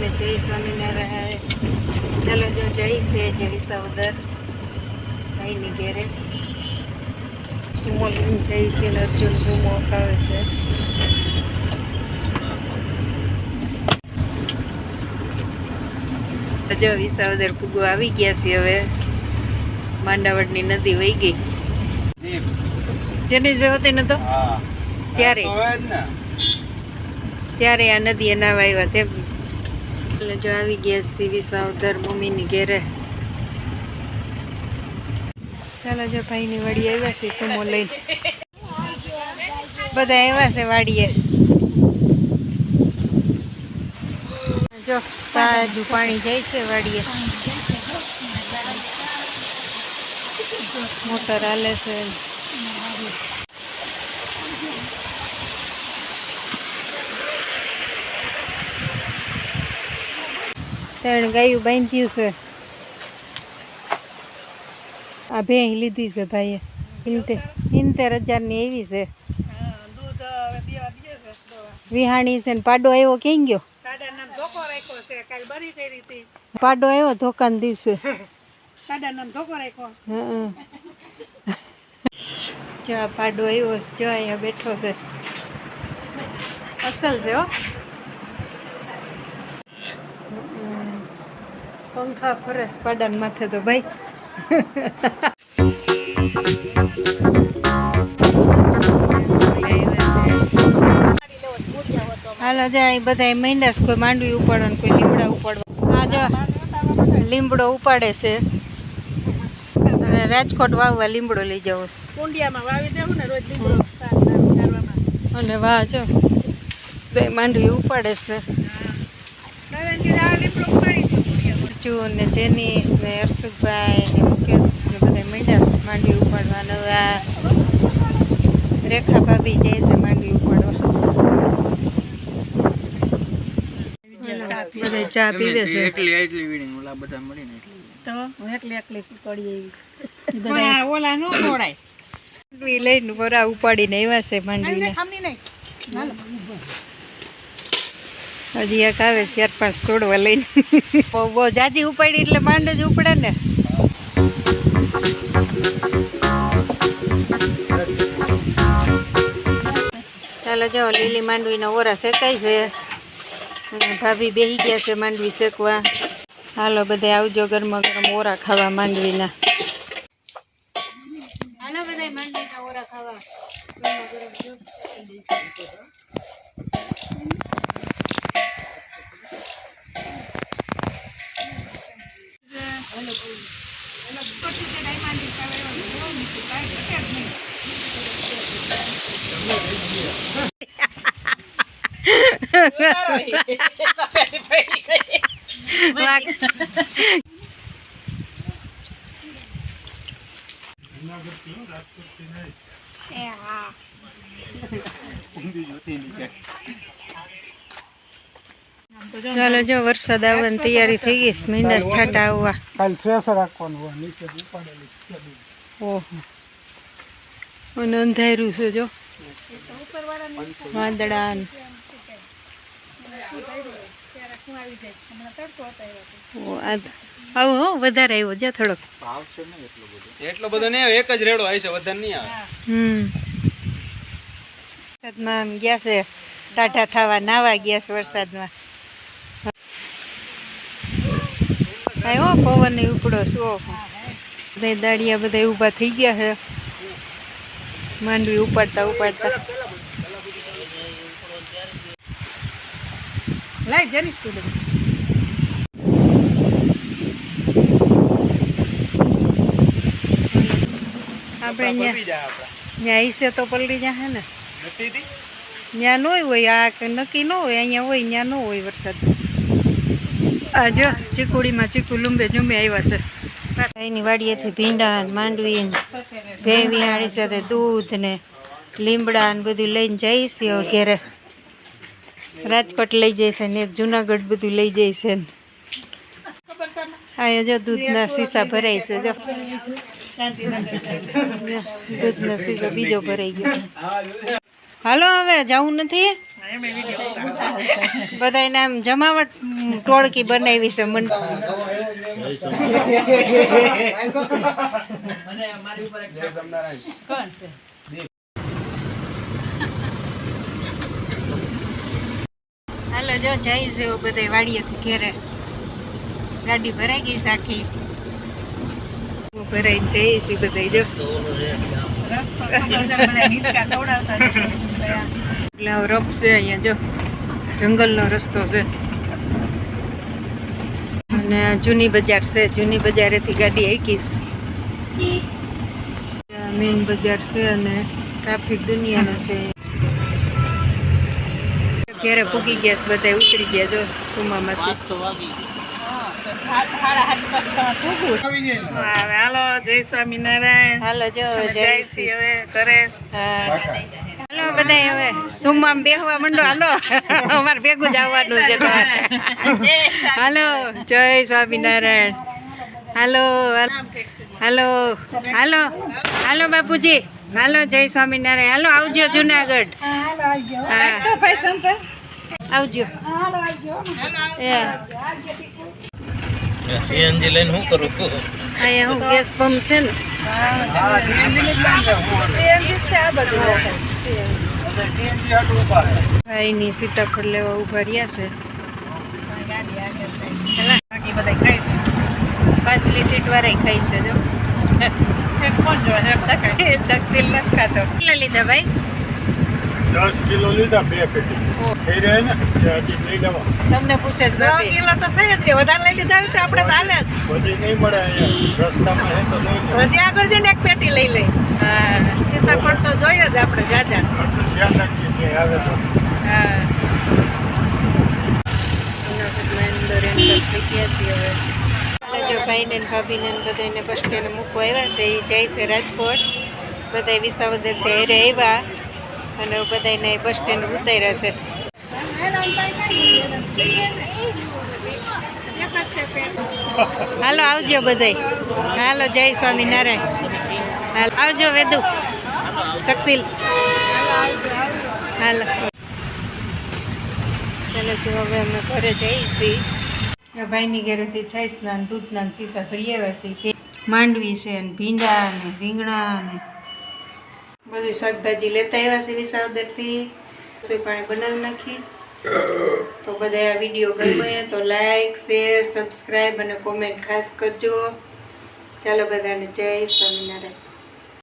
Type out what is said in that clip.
બધાને જય સ્વામિનારાયણ. ચાલો જો જય છે જે વિસાવદર ભાઈની ઘેરે. સુમો લઈને જય છે ને અર્જુન સુમો અકાવે છે. જો વિસાવદર ફુગો આવી ગયા છે હવે. માંડાવડની નદી વહી ગઈ. જનેશભાઈ હોતે નતો? ત્યારે ત્યારે આ નદીએ નાવા આવ્યા તેમ. એટલે જો આવી ગયા સીવી સાવધર મમ્મીની ઘેરે. ચાલો જો ભાઈની વાડી આવ્યા છે સુમો લઈને. બધા આવ્યા છે વાડીએ. જો તાજુ પાણી જાય છે વાડીએ. મોટર હાલે છે. ત્રણ ગાયું બાંધ્યું છે. આ ભેં લીધી છે ભાઈએ. ઇન્તેર ઇન્તેર હજારની એવી છે. વિહાણી છે ને પાડો આવ્યો ક્યાં ગયો? પાડો આવ્યો ધોકાન દિવસે. જો પાડો આવ્યો જો અહીંયા બેઠો છે. અસલ છે હો હમ. પંખા ફરસ પાડાન માથે તો ભાઈ. હાલો જાય બધા મહિના કોઈ માંડવી ઉપાડો ને કોઈ લીમડા ઉપાડવા. આ જો લીમડો ઉપાડે છે. અને રાજકોટ વાવવા લીમડો લઈ જાવ કુંડિયામાં વાવી દેવું ને રોજ લીમડો અને વાહ જો. બે માંડવી ઉપાડે છે. અર્જુ ને જેનીસ ને હર્ષુભાઈ ને મુકેશ ને બધા મીંડા માંડવી ઉપાડવા નવા. રેખા ભાભી જાય છે માંડવી ઉપાડવા. બધા ચા પીવે છે. એટલી એટલી વીણી ઓલા બધા મળીને એટલી. તો હું એકલી એકલી પડી એવી બધા ઓલા નો દોડાય માંડવી લઈને ઉપાડીને આવ્યા છે માંડવીને. હજી એક આવે ચાર પાંચ છોડવા લઈને. બહુ બહુ જાજી ઉપાડી એટલે માંડ જ ઉપડે ને. ચાલો જો, લીલી માંડવીના ઓરા શેકાય છે. ભાભી બેહી ગયા છે માંડવી શેકવા. હાલો, બધા આવજો ગરમા ગરમ ઓરા ખાવા માંડવીના. ચાલો જો વરસાદ આવવાની તૈયારી થઈ ગઈ છે. મીંડા છાંટા આવવા. કાલ થ્રેસર રાખવાનું હોય નીચે ઉપાડેલી ઓહો. અંધાર્યું છે જો. વાદળા તો- આવો હો વધારે આવ્યો જા થોડોક. એટલો બધો નહીં આવે એક જ રેડો આવી છે વધારે નહીં આવે. હમ. વરસાદમાં આમ ગયા છે ટાઢા થવા નાવા ગયા છે વરસાદમાં. આવ્યો પવન ને ઉપડો શું બધા દાડિયા બધા ઊભા થઈ ગયા છે. માંડવી ઉપાડતા ઉપાડતા. લાઈ જેની સ્ટુડન્ટ આપણે. ત્યાં ઈસે તો પલળી જાય ને? ત્યાં ન હોય આ નક્કી ન હોય અહીંયા હોય ત્યાં ન હોય વરસાદ. આ જો ચીકુડીમાં ચીકુ લુંબે જુંબે આવ્યા છે. એની વાડીએથી ભીંડા ને માંડવી ને ભેવી આણી સાથે દૂધ ને લીમડા ને બધું લઈને જાય છે હવે ઘેરે. રાજકોટ લઈ જાય છે ને જુનાગઢ બધું લઈ જાય છે ને. અહીંયા જો દૂધના સીસા ભરાય છે જો. દૂધનો સીસો બીજો ભરાઈ ગયો. હાલો હવે જવું નથી? બધાને આમ જમાવટ ટોળકી બનાવી છે મન. હાલો જો જાય છે એવું બધા વાડીએથી ઘેરે. ગાડી ભરાઈ ગઈ સાખી ભરાઈ જઈ છે બધા જો એટલે છે અહીંયા, જો. જંગલનો રસ્તો છે. અને જૂની બજાર છે. જૂની બજારેથી ગાડી આકીશ મેઇન બજાર છે અને ટ્રાફિક દુનિયાનો છે. ઘેરે પૂગી ગયા છે બધા ઉતરી ગયા જો સુમામાંથી. હાલો જય સ્વામિનારાયણ. હાલો જો જય શ્રી હવે કરે હા. હાલો બધા હવે. સુમમાં બેહવા મંડો હાલો. અમારે ભેગું જ આવવાનું છે તમારે હાલો જય સ્વામિનારાયણ. હાલો હાલો હાલો. હાલો બાપુજી. હાલો જય સ્વામિનારાયણ. હાલો આવજો જુનાગઢ. હા આવજો. સીએનજી લઈને શું કરું? અહીંયા હું ગેસ પંપ છે ને. ભાઈની સીતાફળ લેવા ઊભા રહ્યા છે. પાછલી સીટ વાળા ખાઈ છે જો. તકસીલ તકસીલ નથી ખાતો કેટલા લીધા ભાઈ દસ કિલો લીધા બે પેટી ઓ, થઈ રહે ને નહીં દવા તમને પૂછે છે દસ કિલો તો થઈ જ વધારે લઈ લીધા હોય તો આપણે હાલે જ પછી નહીં મળે રસ્તામાં હે તો નહીં લે હજી આગળ જઈને એક પેટી લઈ લઈ હા સીતાફળ તો જોઈએ જ આપણે જાજા ધ્યાન રાખીએ આવે તો હા જુનાગઢમાં અંદર એન્ટર થઈ ગયા છીએ હવે એટલે જો ભાઈને ભાભીને બધાને બસ સ્ટેન્ડ મૂકવા આવ્યા છે. એ જાય છે રાજકોટ. બધા વિસાવદર હારે આવ્યા અને બધાને બસ સ્ટેન્ડ ઉતાર્યા છે. હાલો, આવજો બધાય. હાલો, જય સ્વામિનારાયણ. હાલ, આવજો વેદુ. તકસીલ. હાલો. ચાલો, જો હવે અમે ઘરે છીએ ભાઈની ઘરેથી છાઈસના ને દૂધના ને શીશા ભરી આવ્યા છે માંડવી છે ને ભીંડા ને રીંગણા ને બધું શાકભાજી લેતા આવ્યા છે વિસાવદરથી રસોઈ પાણી બનાવી નાખી. તો બધા આ વીડિયો ગમે તો લાઈક શેર સબસ્ક્રાઈબ અને કોમેન્ટ ખાસ કરજો. ચાલો બધાને જય સ્વામિનારાયણ.